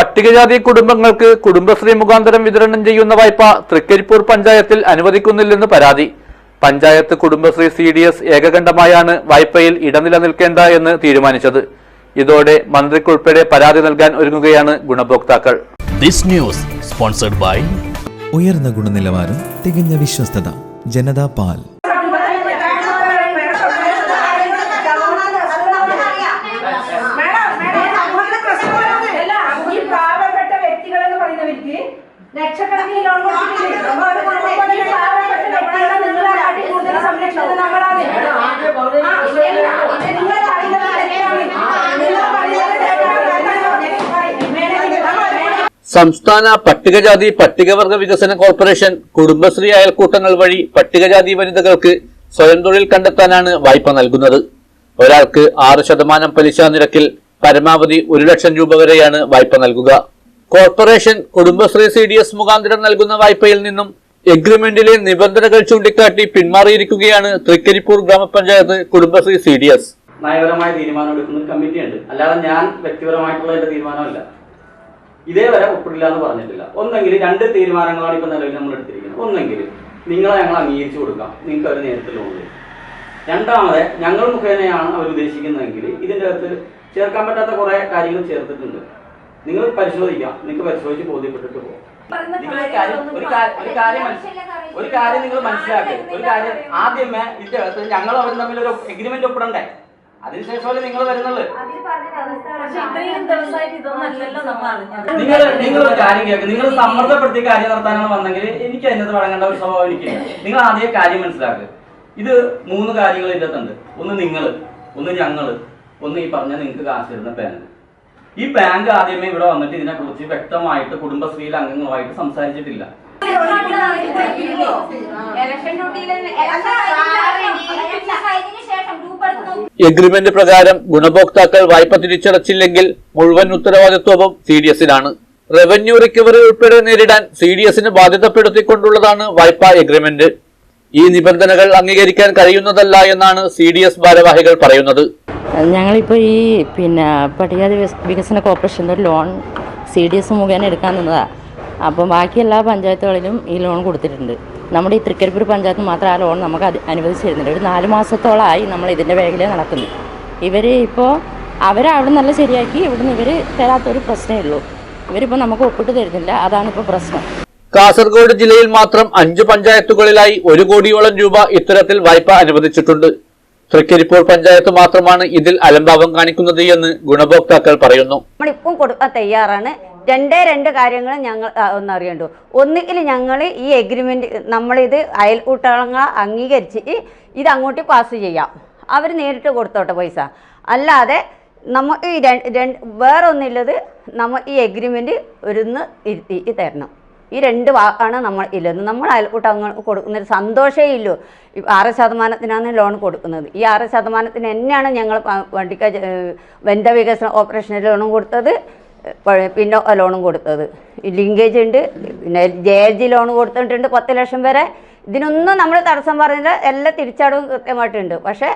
പട്ടികജാതി കുടുംബങ്ങൾക്ക് കുടുംബശ്രീ മുഖാന്തരം വിതരണം ചെയ്യുന്ന വായ്പ തൃക്കരിപ്പൂർ പഞ്ചായത്തിൽ അനുവദിക്കുന്നില്ലെന്ന് പരാതി. Panchayat Kudumbashree C D S ഏകകണ്ഠമായാണ് വായ്പയിൽ ഇടനില നിൽക്കേണ്ട എന്ന് തീരുമാനിച്ചത്. ഇതോടെ മന്ത്രിക്കുൾപ്പെടെ പരാതി നൽകാൻ ഒരുങ്ങുകയാണ് ഗുണഭോക്താക്കൾ. ദിസ് ന്യൂസ് സ്പോൺസർഡ് ബൈ ഉയർന്ന ഗുണനിലവാരം തികഞ്ഞ വിശ്വസ്തത ജനതാ പാൽ ഈ പാവപ്പെട്ട വ്യക്തികൾ എന്ന് പറയുന്നവർക്ക് ലക്ഷക്കണക്കിന് ലോൺ കൊടുത്തിട്ടില്ലേ ഈ പാവപ്പെട്ട വ്യക്തികളെ നിങ്ങളെ കാട്ടി കൂടുതൽ സംരക്ഷണം നമ്മളാണ് ആ, ഇത് നിങ്ങൾ പറയുന്നത് തെറ്റാണ്. നിങ്ങൾ പറയുന്നത് തെറ്റാണ്. സംസ്ഥാന പട്ടികജാതി പട്ടികവർഗ വികസന കോർപ്പറേഷൻ കുടുംബശ്രീ അയൽക്കൂട്ടങ്ങൾ വഴി പട്ടികജാതി വനിതകൾക്ക് സ്വയം തൊഴിൽ കണ്ടെത്താനാണ് വായ്പ നൽകുന്നത്. ഒരാൾക്ക് ആറ് ശതമാനം പലിശ നിരക്കിൽ പരമാവധി ഒരു ലക്ഷം രൂപ വരെയാണ് വായ്പ നൽകുക. Corporation Kudumbashree C D S മുഖാന്തരം നൽകുന്ന വായ്പയിൽ നിന്നും എഗ്രിമെന്റിലെ നിബന്ധനകൾ ചൂണ്ടിക്കാട്ടി പിന്മാറിയിരിക്കുകയാണ് തൃക്കരിപ്പൂർ ഗ്രാമപഞ്ചായത്ത് കുടുംബശ്രീ സി ഡി എസ്. നയപരമായ തീരുമാനം എടുക്കുന്ന കമ്മിറ്റിയുണ്ട്. അല്ലാതെ ഞാൻ വ്യക്തിപരമായിട്ടുള്ള എന്റെ തീരുമാനമല്ല. ഇതേവരെ ഒപ്പിടില്ല എന്ന് പറഞ്ഞിട്ടില്ല. ഒന്നെങ്കിൽ രണ്ട് തീരുമാനങ്ങളാണ് ഇപ്പൊ നിലവിൽ നമ്മൾ എടുത്തിരിക്കുന്നത്. ഒന്നെങ്കിൽ നിങ്ങളെ ഞങ്ങൾ അംഗീകരിച്ചു കൊടുക്കാം. നിങ്ങൾക്ക് അവർ നേരിട്ട് ലോൺ തരും. രണ്ടാമത് ഞങ്ങൾ മുഖേനയാണ് അവർ ഉദ്ദേശിക്കുന്നതെങ്കിൽ ഇതിന്റെ അകത്ത് ചേർക്കാൻ പറ്റാത്ത കുറെ കാര്യങ്ങൾ ചേർത്തിട്ടുണ്ട്. നിങ്ങൾ പരിശോധിക്കാം. നിങ്ങൾക്ക് പരിശോധിച്ച് ബോധ്യപ്പെട്ടിട്ട് പോകും. നിങ്ങൾ കാര്യം ഒരു കാര്യം ഒരു കാര്യം ഒരു കാര്യം നിങ്ങൾ മനസ്സിലാക്കി. ഒരു കാര്യം ആദ്യമേ ഇതിന്റെ അകത്ത് ഞങ്ങൾ അവർ തമ്മിൽ ഒരു എഗ്രിമെന്റ് ഒപ്പിടണ്ടേ? അതിനുശേഷമല്ലേ നിങ്ങൾ വരുന്നുള്ളൂ. നിങ്ങൾ നിങ്ങൾ ഒരു കാര്യം കേൾക്കും. നിങ്ങൾ സമ്മർദ്ദപ്പെടുത്തി കാര്യം നടത്താനാണ് വന്നെങ്കിൽ എനിക്ക് അതിനകത്ത് വഴങ്ങേണ്ട ഒരു സ്വഭാവം എനിക്ക് നിങ്ങൾ ആദ്യം കാര്യം മനസ്സിലാക്കുക ഇത് മൂന്ന് കാര്യങ്ങൾ ഇതിനകത്തുണ്ട് അകത്തുണ്ട്. ഒന്ന് നിങ്ങൾ ഒന്ന് ഞങ്ങൾ ഒന്ന് ഈ പറഞ്ഞ നിങ്ങൾക്ക് കാശ് തരുന്ന ബാങ്ക് ഈ ബാങ്ക് ആദ്യമേ ഇവിടെ വന്നിട്ട് ഇതിനെക്കുറിച്ച് വ്യക്തമായിട്ട് കുടുംബശ്രീയിലെ അംഗങ്ങളുമായിട്ട് സംസാരിച്ചിട്ടില്ല. ഇലക്ഷൻ ഡ്യൂട്ടിയിൽ എഗ്രിമെന്റ് പ്രകാരം ഗുണഭോക്താക്കൾ വായ്പ തിരിച്ചടച്ചില്ലെങ്കിൽ മുഴുവൻ ഉത്തരവാദിത്വവും സി ഡി എസിനാണ് റവന്യൂ റിക്കവറി ഉൾപ്പെടെ നേരിടാൻ സി ഡി എസിന് ബാധ്യതപ്പെടുത്തിക്കൊണ്ടുള്ളതാണ് വായ്പാ എഗ്രിമെന്റ് ഈ നിബന്ധനകൾ അംഗീകരിക്കാൻ കഴിയുന്നതല്ല എന്നാണ് സി ഡി എസ് ഭാരവാഹികൾ പറയുന്നത്. ഞങ്ങളിപ്പോൾ ഈ പിന്നെ പട്ടികജാതി വികസന കോർപ്പറേഷന്റെ ലോൺ സി ഡി എസ് മുഖേന എടുക്കാൻ നിന്നതാണ് അപ്പം ബാക്കി എല്ലാ പഞ്ചായത്തുകളിലും ഈ ലോൺ കൊടുത്തിട്ടുണ്ട്. നമ്മുടെ ഈ തൃക്കരിപ്പൂർ പഞ്ചായത്ത് മാത്രം ആ ലോൺ നമുക്ക് അത് അനുവദിച്ച് തരുന്നുണ്ട് ഒരു നാല് മാസത്തോളമായി നമ്മൾ ഇതിന്റെ മേഖല നടക്കുന്നു ഇവർ ഇപ്പോൾ അവരവിടെ നല്ല ശരിയാക്കി ഇവിടുന്ന് ഇവർ തരാത്തൊരു പ്രശ്നമേ ഉള്ളൂ. ഇവരിപ്പോൾ നമുക്ക് ഒപ്പിട്ട് തരുന്നില്ല. അതാണിപ്പോൾ പ്രശ്നം. കാസർഗോഡ് ജില്ലയിൽ മാത്രം അഞ്ച് പഞ്ചായത്തുകളിലായി ഒരു കോടിയോളം രൂപ ഇത്തരത്തിൽ വായ്പ അനുവദിച്ചിട്ടുണ്ട്. തൃക്കരിപ്പൂർ പഞ്ചായത്ത് മാത്രമാണ് ഇതിൽ അലംഭാവം കാണിക്കുന്നത് എന്ന് ഗുണഭോക്താക്കൾ പറയുന്നു. നമ്മളിപ്പം കൊടുക്കാൻ തയ്യാറാണ്. രണ്ടേ രണ്ട് കാര്യങ്ങൾ ഞങ്ങൾ ആ, ഒന്ന് അറിയണ്ടു. ഒന്നുകിൽ ഞങ്ങൾ ഈ എഗ്രിമെന്റ് നമ്മളിത് അയൽക്കൂട്ടങ്ങൾ അംഗീകരിച്ച് ഇത് അങ്ങോട്ട് പാസ് ചെയ്യാം. അവർ നേരിട്ട് കൊടുത്തോട്ടെ പൈസ. അല്ലാതെ നമുക്ക് ഈ രണ്ട് വേറെ ഒന്നുള്ളത് നമ്മൾ ഈ എഗ്രിമെന്റ് ഒരുന്ന് ഇരുത്തി തരണം. ഈ രണ്ട് വാക്കാണ് നമ്മൾ ഇല്ലെന്ന്. നമ്മൾ അയൽക്കൂട്ടങ്ങൾ കൊടുക്കുന്നൊരു സന്തോഷമേ ഇല്ലൂ. ആറ് ശതമാനത്തിനാണ് ലോൺ കൊടുക്കുന്നത്. ഈ ആറ് ശതമാനത്തിന് തന്നെയാണ് ഞങ്ങൾ വണ്ടിക്ക വനിതാ വികസന ഓപ്പറേഷന് ലോണും കൊടുത്തത്. പിന്നെ ലോണും കൊടുത്തത്. ലിങ്കേജ് ഉണ്ട് പിന്നെ ജെ എൽ ജി ലോൺ കൊടുത്തിട്ടുണ്ട് പത്ത് ലക്ഷം വരെ. ഇതിനൊന്നും നമ്മൾ തടസ്സം പറഞ്ഞില്ല എല്ലാ തിരിച്ചടവും കൃത്യമായിട്ടുണ്ട്. പക്ഷേ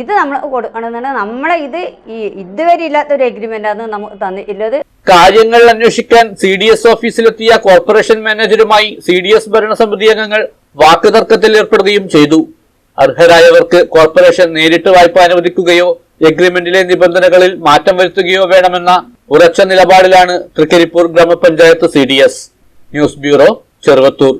ഇത് നമ്മൾ കൊടുക്കണമെന്നാണ് നമ്മളെ ഇത് ഈ ഇതുവരെ ഇല്ലാത്തൊരു എഗ്രിമെന്റാണ് നമുക്ക് തന്നിട്ടുള്ളത്. കാര്യങ്ങൾ അന്വേഷിക്കാൻ സി ഡി എസ് ഓഫീസിലെത്തിയ കോർപ്പറേഷൻ മാനേജരുമായി സി ഡി എസ് ഭരണസമിതി അംഗങ്ങൾ വാക്കുതർക്കത്തിൽ ഏർപ്പെടുകയും ചെയ്തു. അർഹരായവർക്ക് കോർപ്പറേഷൻ നേരിട്ട് വായ്പ അനുവദിക്കുകയോ എഗ്രിമെന്റിലെ നിബന്ധനകളിൽ മാറ്റം വരുത്തുകയോ വേണമെന്ന ഉറച്ച നിലപാടിലാണ് തൃക്കരിപ്പൂർ ഗ്രാമപഞ്ചായത്ത് സി ന്യൂസ് ബ്യൂറോ ചെറുവത്തൂർ.